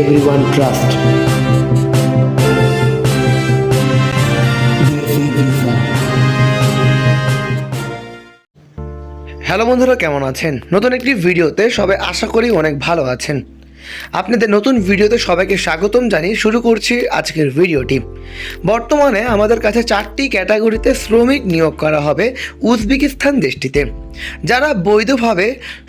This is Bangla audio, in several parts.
everyone trust. হ্যালো বন্ধুরা, কেমন আছেন নতুন একটি ভিডিওতে সবাই আশা করি অনেক ভালো আছেন আপনাদের নতুন ভিডিওতে সবাইকে স্বাগতম জানিয়ে শুরু করছি আজকের ভিডিওটি। বর্তমানে আমাদের কাছে চারটি ক্যাটাগরিতে শ্রমিক নিয়োগ করা হবে উজবেকিস্তান দেশটিতে। যারা বৈধভাবে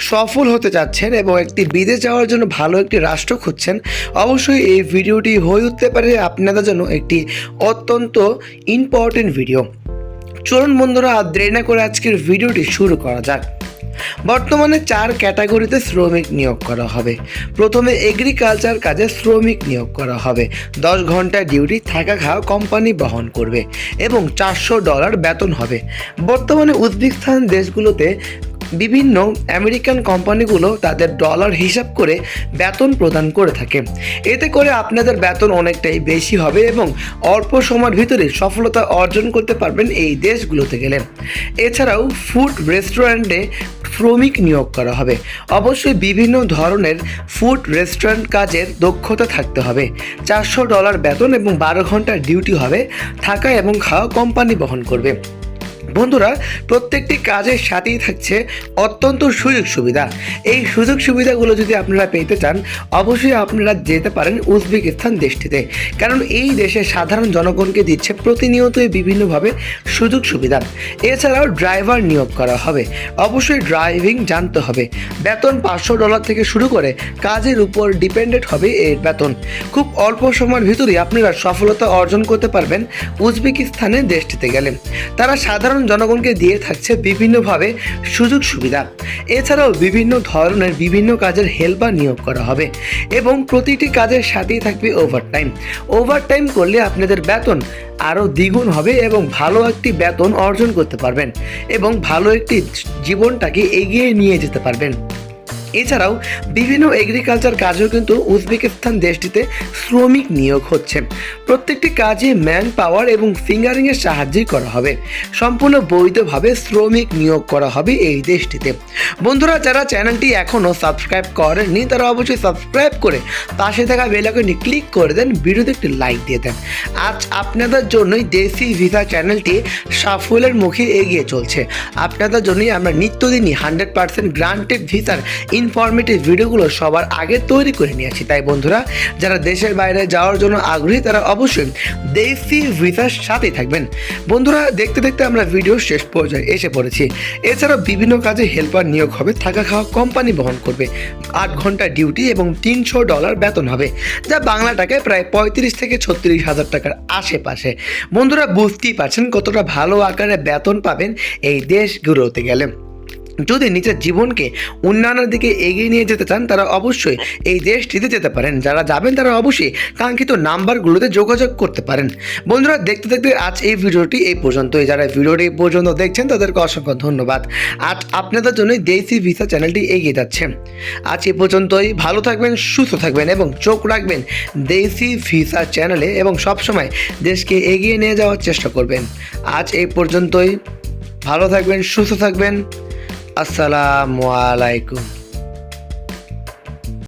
সফল হতে চাচ্ছেন এবং একটি বিদেশ যাওয়ার জন্য ভালো একটি রাষ্ট্র খুঁজছেন, অবশ্যই এই ভিডিওটি হয়ে উঠতে পারে আপনাদের জন্য একটি অত্যন্ত ইম্পর্টেন্ট ভিডিও চলুন বন্ধুরা আর দেরি করে আজকের ভিডিওটি শুরু করা যাক। বর্তমানে চার ক্যাটাগরিতে শ্রমিক নিয়োগ করা হবে। প্রথমে এগ্রিকালচার কাজে শ্রমিক নিয়োগ করা হবে। দশ ঘণ্টা ডিউটি থাকা খাওয়া কোম্পানি বহন করবে এবং চারশো ডলার বেতন হবে। বর্তমানে উজবেকিস্তান দেশগুলোতে বিভিন্ন আমেরিকান কোম্পানিগুলো তাদের ডলার হিসাব করে বেতন প্রদান করে থাকে। এতে করে আপনাদের বেতন অনেকটাই বেশি হবে এবং অল্প সময়ের ভিতরে সফলতা অর্জন করতে পারবেন এই দেশগুলোতে গেলে। এছাড়াও ফুড রেস্টুরেন্টে শ্রমিক নিয়োগ করা হবে। অবশ্যই বিভিন্ন ধরনের ফুড রেস্টুরেন্ট কাজের দক্ষতা থাকতে হবে। চারশো ডলার বেতন এবং বারো ঘণ্টার ডিউটি হবে। থাকা এবং খাওয়া কোম্পানি বহন করবে। বন্ধুরা, প্রত্যেকটি কাজের সাথেই থাকছে অত্যন্ত সুযোগ সুবিধা। এই সুযোগ সুবিধাগুলো যদি আপনারা পেতে চান, অবশ্যই আপনারা যেতে পারেন উজবেকিস্তান দেশটিতে। কারণ এই দেশে সাধারণ জনগণকে দিচ্ছে প্রতিনিয়তই বিভিন্নভাবে সুযোগ সুবিধা। এছাড়াও ড্রাইভার নিয়োগ করা হবে। অবশ্যই ড্রাইভিং জানতে হবে। বেতন পাঁচশো ডলার থেকে শুরু করে কাজের উপর ডিপেন্ডেন্ট হবে এর বেতন। খুব অল্প সময়ের ভিতরেই আপনারা সফলতা অর্জন করতে পারবেন উজবেকিস্তানে দেশটিতে গেলে। তারা সাধারণ জনগণকে দিয়ে থাকছে বিভিন্নভাবে সুযোগ সুবিধা। এছাড়াও বিভিন্ন ধরনের বিভিন্ন কাজের হেল্পার নিয়োগ করা হবে এবং প্রতিটি কাজের সাথেই থাকবে ওভারটাইম ওভারটাইম করলে আপনাদের বেতন আরও দ্বিগুণ হবে এবং ভালো একটি বেতন অর্জন করতে পারবেন এবং ভালো একটি জীবনটাকে এগিয়ে নিয়ে যেতে পারবেন। এছাড়াও বিভিন্ন এগ্রিকালচার কাজেও কিন্তু উজবেকিস্তান দেশটিতে শ্রমিক নিয়োগ হচ্ছে। প্রত্যেকটি কাজে ম্যান পাওয়ার এবং ফিঙ্গারিংয়ের সাহায্যেই করা হবে। সম্পূর্ণ বৈধভাবে শ্রমিক নিয়োগ করা হবে এই দেশটিতে। বন্ধুরা, যারা চ্যানেলটি এখনও সাবস্ক্রাইব করেননি, তারা অবশ্যই সাবস্ক্রাইব করে পাশে থাকা বেলাকনি ক্লিক করে দেন, ভিডিওতে একটি লাইক দিয়ে দেন। আজ আপনাদের জন্যই দেশি ভিসা চ্যানেলটি সাফল্যের মুখে এগিয়ে চলছে। আপনাদের জন্যই আমরা নিত্যদিনই হান্ড্রেড পার্সেন্ট গ্রান্টেড ভিসার ইনফরমেটিভ ভিডিওগুলো সবার আগে তৈরি করে নিয়েছি। তাই বন্ধুরা, যারা দেশের বাইরে যাওয়ার জন্য আগ্রহী, তারা অবশ্যই দেশি ভিসার সাথেই থাকবেন। বন্ধুরা, দেখতে দেখতে আমরা ভিডিও শেষ পর্যায়ে এসে পড়েছি। এছাড়াও বিভিন্ন কাজে হেল্পার নিয়োগ হবে, থাকা খাওয়া কোম্পানি বহন করবে। আট ঘণ্টা ডিউটি এবং তিনশো ডলার বেতন হবে, যা বাংলা টাকায় প্রায় পঁয়ত্রিশ থেকে ছত্রিশ হাজার টাকার আশেপাশে। বন্ধুরা, বুঝতেই পারছেন কতটা ভালো আকারে বেতন পাবেন এই দেশগুলোতে গেলে। যদি নিজের জীবনকে উন্নয়নের দিকে এগিয়ে নিয়ে যেতে চান, তারা অবশ্যই এই দেশটিতে যেতে পারেন। যারা যাবেন, তারা অবশ্যই কাঙ্ক্ষিত নাম্বারগুলোতে যোগাযোগ করতে পারেন। বন্ধুরা, দেখতে দেখতে আজ এই ভিডিওটি এই পর্যন্তই। যারা ভিডিওটি এই পর্যন্ত দেখছেন, তাদেরকে অসংখ্য ধন্যবাদ। আজ আপনাদের জন্যই দেশি ভিসা চ্যানেলটি এগিয়ে যাচ্ছে। আজ এই পর্যন্তই। ভালো থাকবেন, সুস্থ থাকবেন এবং চোখ রাখবেন দেশি ভিসা চ্যানেলে এবং সবসময় দেশকে এগিয়ে নিয়ে যাওয়ার চেষ্টা করবেন। আজ এই পর্যন্তই। ভালো থাকবেন, সুস্থ থাকবেন। আসসালামু আলাইকুম।